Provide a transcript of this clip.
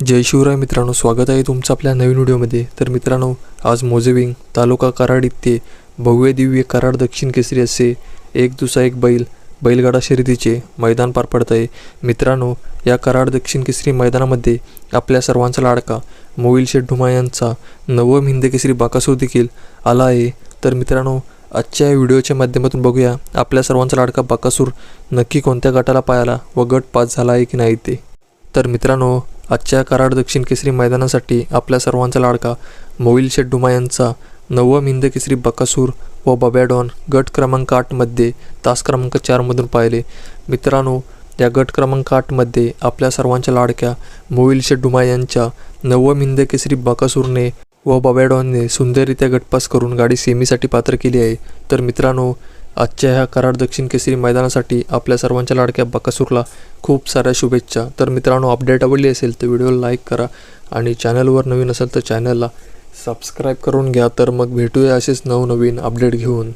जय शिवराय मित्रांनो स्वागत आहे तुमचं आपल्या नवीन व्हिडिओमध्ये. तर मित्रांनो आज मोजेविंग तालुका कराड इथे भव्य दिव्य कराड दक्षिण केसरी असे एक दुसरा एक बैल बैलगाडा शर्यतीचे मैदान पार पडत आहे. मित्रांनो या कराड दक्षिण केसरी मैदानामध्ये आपल्या सर्वांचा लाडका मोविल शेठ ढुमा यांचा नवम हिंद केसरी बाकासूर देखील आला आहे. तर मित्रांनो आजच्या व्हिडिओच्या माध्यमातून बघूया आपल्या सर्वांचा लाडका बाकासूर नक्की कोणत्या गटाला पायाला व गट पास झाला आहे की नाही ते. तर मित्रांनो आजच्या कराड दक्षिण केसरी मैदानासाठी आपल्या सर्वांचा लाडका मोईल शेड्डुमा डुमा यांचा नवम हिंद केसरी बकासूर व बबॅडॉन गट क्रमांक आठमध्ये तास क्रमांक चारमधून पाहिले. मित्रांनो या गट क्रमांक आठमध्ये आपल्या सर्वांच्या लाडक्या मोईल शेड्डुमा डुमा यांच्या नवम हिंद केसरी बकासूरने व बबॅडॉनने सुंदररित्या गटपास करून गाडी सेमीसाठी पात्र केली आहे. तर मित्रांनो आजच्या ह्या कराड दक्षिण केसरी मैदानासाठी आपल्या सर्वांच्या लाडक्या बकासूरला खूप साऱ्या शुभेच्छा. तर मित्रांनो अपडेट आवडली असेल तर व्हिडिओला लाईक करा आणि चॅनलवर नवीन असेल तर चॅनलला सबस्क्राईब करून घ्या. तर मग भेटूया असेच नवनवीन अपडेट घेऊन.